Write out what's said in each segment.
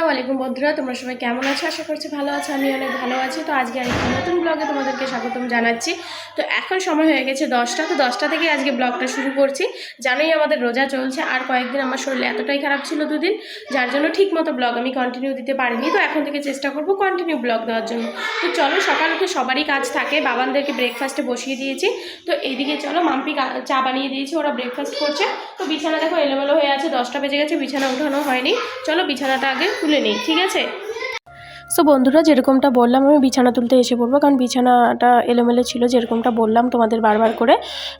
আসসালামু আলাইকুম বন্ধুরা, তোমরা সবাই কেমন আছো? আশা করছি ভালো আছো, আমি অনেক ভালো আছি। তো আজকে আরেকটা নতুন ব্লগে তোমাদেরকে স্বাগতম জানাচ্ছি। তো এখন সময় হয়ে গেছে দশটা, তো দশটা থেকে আজকে ব্লগটা শুরু করছি। জানোই আমাদের রোজা চলছে, আর কয়েকদিন আমার শরীর এতটাই খারাপ ছিল দুদিন, যার জন্য ঠিক মতো ব্লগ আমি কন্টিনিউ দিতে পারিনি। তো এখন থেকে চেষ্টা করব কন্টিনিউ ব্লগ দেওয়ার জন্য। তো চলো, সকাল উঠে সবারই কাজ থাকে, বাবানদেরকে ব্রেকফাস্টে বসিয়ে দিয়েছি। তো এইদিকে চলো, মাম্পি চা বানিয়ে দিয়েছি, ওরা ব্রেকফাস্ট করছে। তো বিছানা দেখো এলোমেলো হয়ে আছে, দশটা বেজে গেছে, বিছানা উঠানো হয়নি। চলো, বিছানাটা আগে তুলে নিই ঠিক আছে? সো বন্ধুরা, যেরকমটা বললাম, আমি বিছানা তুলতে এসে পড়ব, কারণ বিছানাটা এলোমেলো ছিল, যেরকমটা বললাম তোমাদের বারবার করে।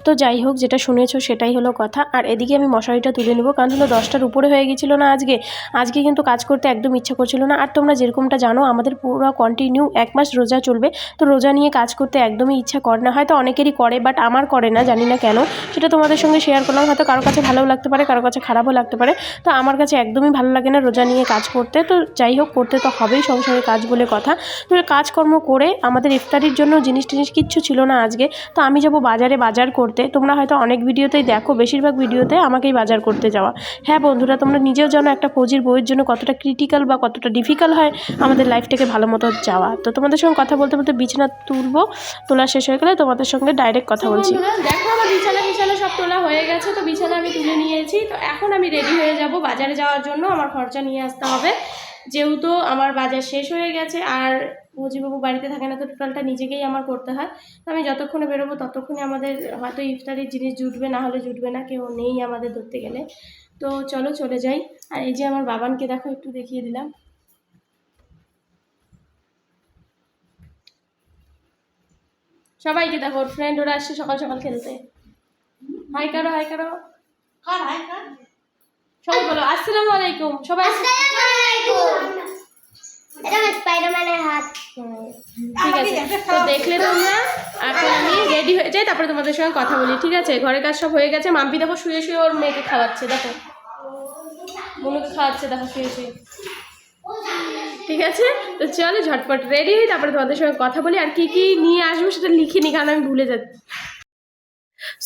তো যাই হোক, যেটা শুনেছো সেটাই হলো কথা। আর এদিকে আমি মশারিটা তুলে নেব, কারণ হলো দশটার উপরে হয়ে গেছিল না আজকে। আজকে কিন্তু কাজ করতে একদম ইচ্ছা করছিল না। আর তোমরা যেরকমটা জানো, আমাদের পুরো কন্টিনিউ এক মাস রোজা চলবে। তো রোজা নিয়ে কাজ করতে একদমই ইচ্ছা করে না। হয়তো অনেকেরই করে বাট আমার করে না, জানি না কেন। সেটা তোমাদের সঙ্গে শেয়ার করলাম। হয়তো কারও কাছে ভালোও লাগতে পারে, কারও কাছে খারাপও লাগতে পারে। তো আমার কাছে একদমই ভালো লাগে না রোজা নিয়ে কাজ করতে। তো যাই হোক, করতে তো হবেই সংসারের কাজ বলে কথা। তো কাজকর্ম করে আমাদের ইফতারির জন্য জিনিস টিনিস কিচ্ছু ছিল না আজকে। তো আমি যাব বাজারে বাজার করতে। তোমরা হয়তো অনেক ভিডিওতেই দেখো বেশিরভাগ ভিডিওতে আমাকেই বাজার করতে যাওয়া। হ্যাঁ বন্ধুরা তোমরা নিজেও জানো একটা ফৌজির বইয়ের জন্য কতটা ক্রিটিক্যাল বা কতটা ডিফিকাল্ট হয় আমাদের লাইফটাকে ভালো মতো যাওয়া। তো তোমাদের সঙ্গে কথা বলতে বলতে বিছানা তুলবো তোলা শেষ হয়ে গেলে তোমাদের সঙ্গে ডাইরেক্ট কথা বলছি। দেখো আমার বিছানা বিছানা সব তোলা হয়ে গেছে তো বিছানা আমি তুলে নিয়েছি। তো এখন আমি রেডি হয়ে যাব বাজারে যাওয়ার জন্য আমার খরচা নিয়ে আসতে হবে। যেহেতু আমার বাজার শেষ হয়ে গেছে আর মুজিবাবু বাড়িতে থাকে না, তো টোটালটা নিজেকেই আমার করতে হয়। তো আমি যতক্ষণে বেরোবো ততক্ষণে আমাদের হয়তো ইফতারির জিনিস জুটবে, না হলে জুটবে না, কেউ নেই আমাদের ধরতে গেলে। তো চলো চলে যাই। আর এই যে আমার বাবানকে দেখো, একটু দেখিয়ে দিলাম। সবাইকে দেখো ফ্রেন্ড ওরা আসছে সকাল সকাল খেলতে। হাই কারও হাই কারও? সবাই বলো, আসসালামু আলাইকুম, সবাই এটা আমার স্পাইডারম্যানের হাত ঠিক আছে, তো দেখলে তোমরা, এখন আমি রেডি হয়ে যাই, তারপরে তোমাদের সঙ্গে কথা বলি, ঠিক আছে? ঘরের কাজ সব হয়ে গেছে, মাম্পি দেখো শুয়ে শুয়ে ওর মেয়েকে খাওয়াচ্ছে, দেখো। মনুকে খাওয়াচ্ছে, দেখো শুয়ে শুয়ে। ঠিক আছে? তো চলো ঝটপট রেডি হই, তারপরে তোমাদের সঙ্গে কথা বলি, আর কি কি নিয়ে আসব সেটা লিখিনি কারণ আমি ভুলে যাচ্ছি।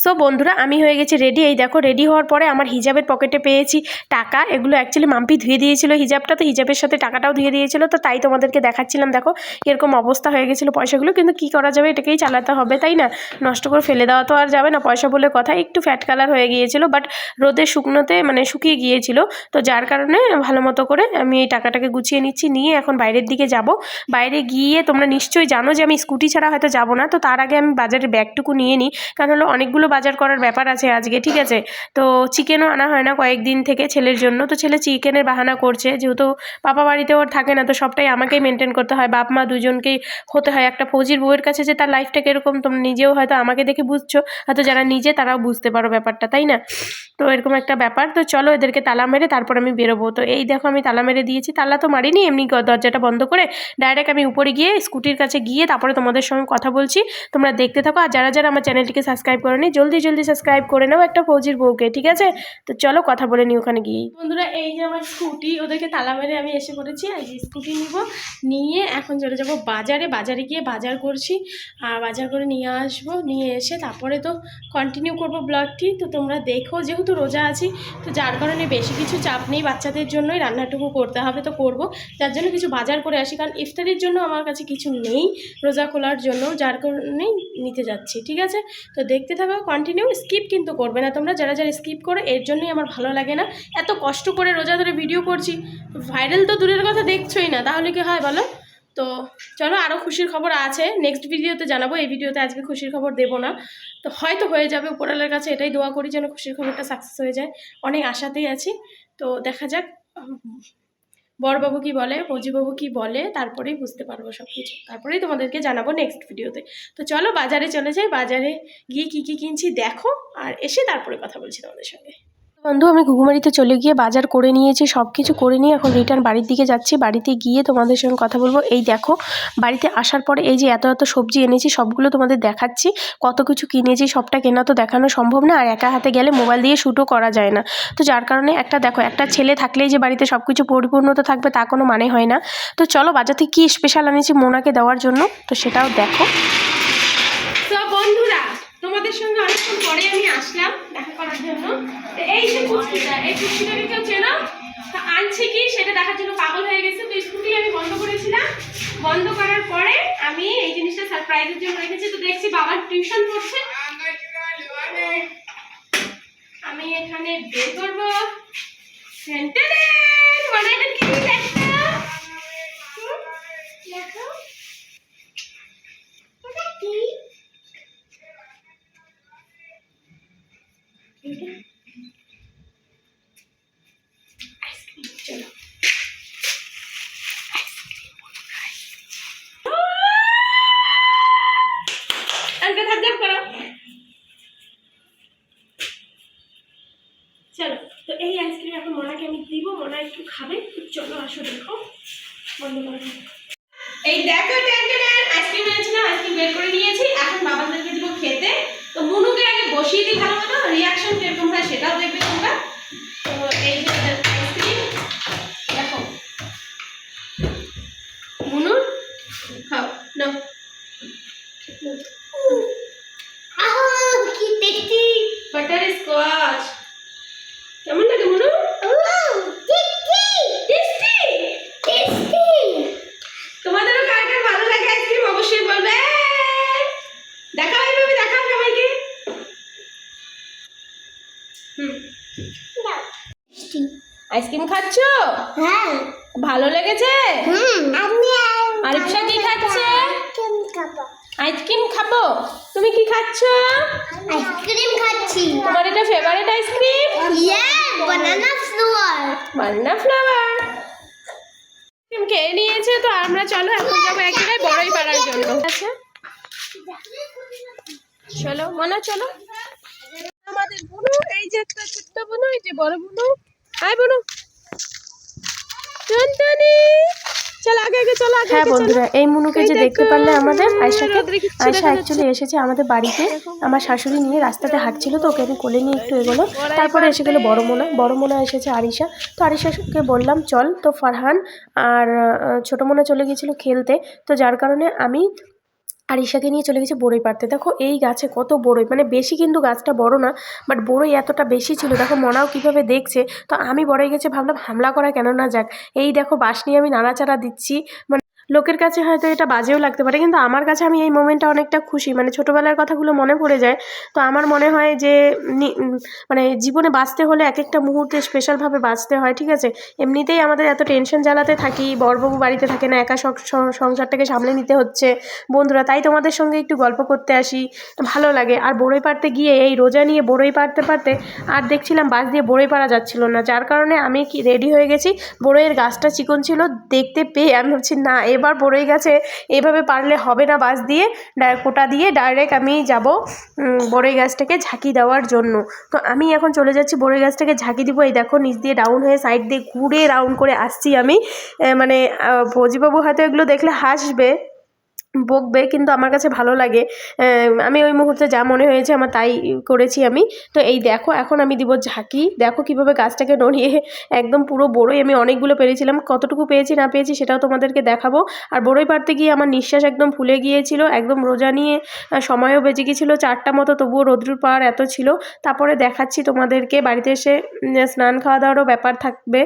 সো বন্ধুরা, আমি হয়ে গেছি রেডি এই দেখো রেডি হওয়ার পরে আমার হিজাবের পকেটে পেয়েছি টাকা। এগুলো অ্যাকচুয়ালি মাম্পি ধুয়ে দিয়েছিল হিজাবটা, তো হিজাবের সাথে টাকাটাও ধুয়ে দিয়েছিল, তো তাই তোমাদেরকে দেখাচ্ছিলাম। দেখো এরকম অবস্থা হয়ে গেছিল পয়সাগুলো, কিন্তু কি করা যাবে, এটাকেই চালাতে হবে, তাই না? নষ্ট করে ফেলে দেওয়া তো আর যাবে না, পয়সা বলে কথা। একটু ফ্যাট কালার হয়ে গিয়েছিল বাট রোদে শুকনোতে মানে শুকিয়ে গিয়েছিল। তো যার কারণে ভালো মতো করে আমি এই টাকাটাকে গুছিয়ে নিচ্ছি, নিয়ে এখন বাইরের দিকে যাব। বাইরে গিয়ে তোমরা নিশ্চয়ই জানো যে আমি স্কুটি ছাড়া হয়তো যাব না, তো তার আগে আমি বাজারের ব্যাগটুকু নিয়ে নিই। কারণ হলো অনেকগুলো বাজার করার ব্যাপার আছে আজকে, ঠিক আছে? তো চিকেনও আনা হয় না কয়েকদিন থেকে ছেলের জন্য। তো ছেলে চিকেনের বাহানা করছে, যেহেতু পাপা বাড়িতে ওর থাকে না, তো সবটাই আমাকেই মেনটেন করতে হয়। বাপ, মা দুজনকেই হতে হয়। একটা ফৌজির বউয়ের কাছে যে তার লাইফটা কীরকম তোমরা নিজেও হয়তো আমাকে দেখে বুঝছ। হয়তো যারা নিজে তারাও বুঝতে পারো ব্যাপারটা, তাই না? তো এরকম একটা ব্যাপার। তো চলো এদেরকে তালা মেরে তারপর আমি বেরোবো। তো এই দেখো আমি তালা মেরে দিয়েছি, তালা তো মারিনি, এমনি দরজাটা বন্ধ করে ডাইরেক্ট আমি উপরে গিয়ে স্কুটির কাছে গিয়ে তারপরে তোমাদের সঙ্গে কথা বলছি। তোমরা দেখতে থাকো। আর যারা যারা আমার চ্যানেলটিকে সাবস্ক্রাইব করেনি জলদি জলদি সাবস্ক্রাইব করে নাও একটা ফৌজির বউকে, ঠিক আছে? তো চলো কথা বলে নিই ওখানে গিয়ে বন্ধুরা, এই যে আমার স্কুটি, ওদেরকে তালা মেরে আমি এসে পড়েছি। আর স্কুটি নিব। নিয়ে এখন চলে যাব বাজারে। বাজারে গিয়ে বাজার করছি। আর বাজার করে নিয়ে আসব। নিয়ে এসে তারপরে তো কন্টিনিউ করব ব্লগটি তো তোমরা দেখো, যেহেতু রোজা আছি, তো যার কারণে বেশি কিছু চাপ নেই। বাচ্চাদের জন্যই রান্নাটুকু করতে হবে তো করব। যার জন্য কিছু বাজার করে আসি। কারণ ইফতারির জন্য আমার কাছে কিছু নেই রোজা খোলার জন্য। যার কারণেই নিতে যাচ্ছি, ঠিক আছে? তো দেখতে থাকো। কন্টিনিউ স্কিপ কিন্তু করবে না। তোমরা যারা যারা স্কিপ করো, এর জন্যই আমার ভালো লাগে না। এত কষ্ট করে রোজা ধরে ভিডিও করছি। ভাইরাল তো দূরের কথা দেখছোই না, তাহলে কি হয় বলো? তো চলো আরও খুশির খবর আছে। নেক্সট ভিডিওতে জানাব, এই ভিডিওতে আজকে খুশির খবর দেবো না। তো হয়তো হয়ে যাবে উপরালের কাছে এটাই দোয়া করি যেন খুশির খবরটা সাকসেস হয়ে যায়। অনেক আশাতেই আছি। তো দেখা যাক। উম, বড়বাবু কি বলে ফৌজিবাবু কি বলে তারপরেই বুঝতে পারব সব কিছু তারপরেই তোমাদেরকে জানাব নেক্সট ভিডিওতে তো চলো বাজারে চলে যাই। বাজারে গিয়ে কি কি কিনছি দেখো আর এসে তারপরে কথা বলছি তোমাদের সঙ্গে। বন্ধু, আমি ঘুঘুমারিতে চলে গিয়ে বাজার করে নিয়েছি সব কিছু করে নিয়ে এখন রিটার্ন বাড়ির দিকে যাচ্ছি। বাড়িতে গিয়ে তোমাদের সঙ্গে কথা বলব। এই দেখো, বাড়িতে আসার পরে এই যে এত এত সবজি এনেছি, সবগুলো তোমাদের দেখাচ্ছি। কত কিছু কিনেছি, সবটা কেনা তো দেখানো সম্ভব না, আর একা হাতে গেলে মোবাইল দিয়ে শ্যুটও করা যায় না। তো যার কারণে একটা দেখো, একটা ছেলে থাকলেই যে বাড়িতে সব কিছু পরিপূর্ণতা থাকবে, তা কোনো মানে হয় না। তো চলো, বাজার থেকে কী স্পেশাল আনিয়েছি মোনাকে দেওয়ার জন্য, তো সেটাও দেখো। সঙ্গে অনেকক্ষণ পরে আমি আসলাম দেখা করার জন্য। তো এই যে পুচকিটা এই পুচকিটাকে কেউ চেনো? তো আনছে কি সেটা দেখার জন্য পাগল হয়ে গেছে। তো স্কুটি আমি বন্ধ করেছিলাম। বন্ধ করার পরে আমি এই জিনিসটা সারপ্রাইজের জন্য রেখেছি। তো দেখছি বাবার টিউশন পড়ছে। আমি এখানে বের করব! মানে এটা চলো, তো এই আইসক্রিম এখন মোনাকে আমি দিব, মোনা একটু খাবে চলো আসো দেখো। বন্ধ এই দেখো আইসক্রিম এনেছিলাম, আইসক্রিম বের করে নিয়েছি, এখন বাবাদেরকে দিব খেতে। তো মুনুকে আগে বসিয়ে দিই ভালো মতো রিয়াকশন কীরকম হয় সেটাও দেখবে তোমরা। আইসক্রিম খাচ্ছো? হ্যাঁ। ভালো লেগেছে? হুম। আমি কি খাচ্ছে? আইসক্রিম খাব। তুমি কি খাচ্ছো? আইসক্রিম খাচ্ছি। তোমার এটা favourite ice cream? Yeah banana flavour banana flavour খেয়ে নিয়েছে তো আমরা চলো এখন যাব এক জায়গায় বড়ই পাড়ার জন্য। আচ্ছা। চলো মনে চলো। আমাদের বুনু এই যে একটা ছোট্ট বুনু এই যে বড় বুনু। আয় বুনু টুনটুনি চল আগে আগে চলো আগে হ্যাঁ বন্ধুরা এই মুনুকে যে দেখতে পারলে আমাদের আয়সাকে রোদ্রে কিচ্ছু আয়সা দেখা অ্যাকচুয়ালি এসেছে আমাদের বাড়িতে। আমার শাশুড়ি নিয়ে রাস্তাতে হাঁটছিল তো ওকে আমি কোলে নিয়ে একটু এগোলো। তারপরে এসে গেলো বড় মোনা। বড় মোনা এসেছে আরিশা। তো আরিশাকে বললাম চল তো ফারহান আর ছোট মোনা চলে গিয়েছিল খেলতে। তো যার কারণে আমি আরিশাকে নিয়ে চলে গেছে বড়ই পাড়তে। দেখো এই গাছে কত বড়ই মানে বেশি কিন্তু গাছটা বড় না বাট বড়ই এতটা বেশি ছিল। দেখো মনাও কীভাবে দেখছে, তো আমি বড়ই গেছে, ভাবলাম হামলা করা কেন না যাক। এই দেখো বাঁশ নিয়ে আমি নাড়াচাড়া দিচ্ছি মানে লোকের কাছে হয়তো এটা বাজেও লাগতে পারে, কিন্তু আমার কাছে আমি এই মোমেন্টটা অনেকটা খুশি। মানে ছোটোবেলার কথাগুলো মনে পড়ে যায়, তো আমার মনে হয় যে মানে জীবনে বাঁচতে হলে এক একটা মুহূর্তে স্পেশালভাবে বাঁচতে হয়, ঠিক আছে? এমনিতেই আমাদের এত টেনশন জ্বালাতে থাকি বরবাবু বাড়িতে থাকে না, একা সংসারটাকে সামলে নিতে হচ্ছে বন্ধুরা, তাই তোমাদের সঙ্গে একটু গল্প করতে আসি, ভালো লাগে। আর বড়ই পাড়তে গিয়ে এই রোজা নিয়ে বড়ই পাড়তে পারতে আর দেখছিলাম বাস দিয়ে বড়ই পাড়া যাচ্ছিল না, যার কারণে আমি কি রেডি হয়ে গেছি, বড়ইয়ের গাছটা চিকন ছিল, দেখতে পেয়ে আমি ভাবছি, না এবার পড়েই গেছে, এভাবে পারলে হবে না বাস দিয়ে কোটা দিয়ে ডাইরেক্ট আমি যাব বড়ই গাছটাকে ঝাঁকি দেওয়ার জন্য। তো আমি এখন চলে যাচ্ছি বড়ই গাছটাকে ঝাঁকি দিব, এই দেখো নিচ দিয়ে ডাউন হয়ে সাইড দিয়ে ঘুরে রাউন্ড করে আসছি আমি। মানে ভোজিবাবু হয়তো এগুলো দেখলে হাসবে। বকবে কিন্তু আমার কাছে ভালো লাগে। আমি ওই মুহূর্তে যা মনে হয়েছে আমার তাই করেছি আমি। তো এই দেখো, এখন আমি দিব ঝাঁকি। দেখো কীভাবে গাছটাকে নড়িয়ে একদম পুরো বড়ই আমি অনেকগুলো পেরেছিলাম। কতটুকু পেয়েছি না পেয়েছি সেটাও তোমাদেরকে দেখাবো। আর বড়ই পারতে গিয়ে আমার নিঃশ্বাস একদম ফুলে গিয়েছিল, একদম রোজা নিয়ে সময়ও বেজে গিয়েছিল। চারটা মতো তবুও রৌদ্রুর পাড় এত ছিল। তারপরে দেখাচ্ছি তোমাদেরকে, বাড়িতে এসে স্নান খাওয়া দাওয়ারও ব্যাপার থাকবে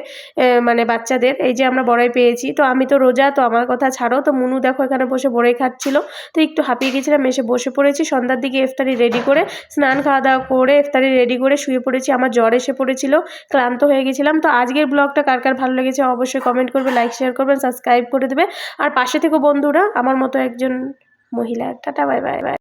মানে বাচ্চাদের। এই যে আমরা বড়াই পেয়েছি। তো আমি তো রোজা, তো আমার কথা ছাড়ো। তো মুনু দেখো এখানে বসে বড়াই খাচ্ছিল তো একটু হাঁপিয়ে গেছিলাম, এসে বসে পড়েছি। সন্ধ্যার দিকে ইফতারি রেডি করে স্নান খাওয়া দাওয়া করে ইফতারি রেডি করে শুয়ে পড়েছি। আমার জ্বর এসে পড়েছিল, ক্লান্ত হয়ে গেছিলাম। তো আজকের ব্লগটা কার কার ভালো লেগেছে অবশ্যই কমেন্ট করবে লাইক শেয়ার করবেন সাবস্ক্রাইব করে দেবে। আর পাশে থেকে বন্ধুরা, আমার মতো একজন মহিলা। Tata bye bye bye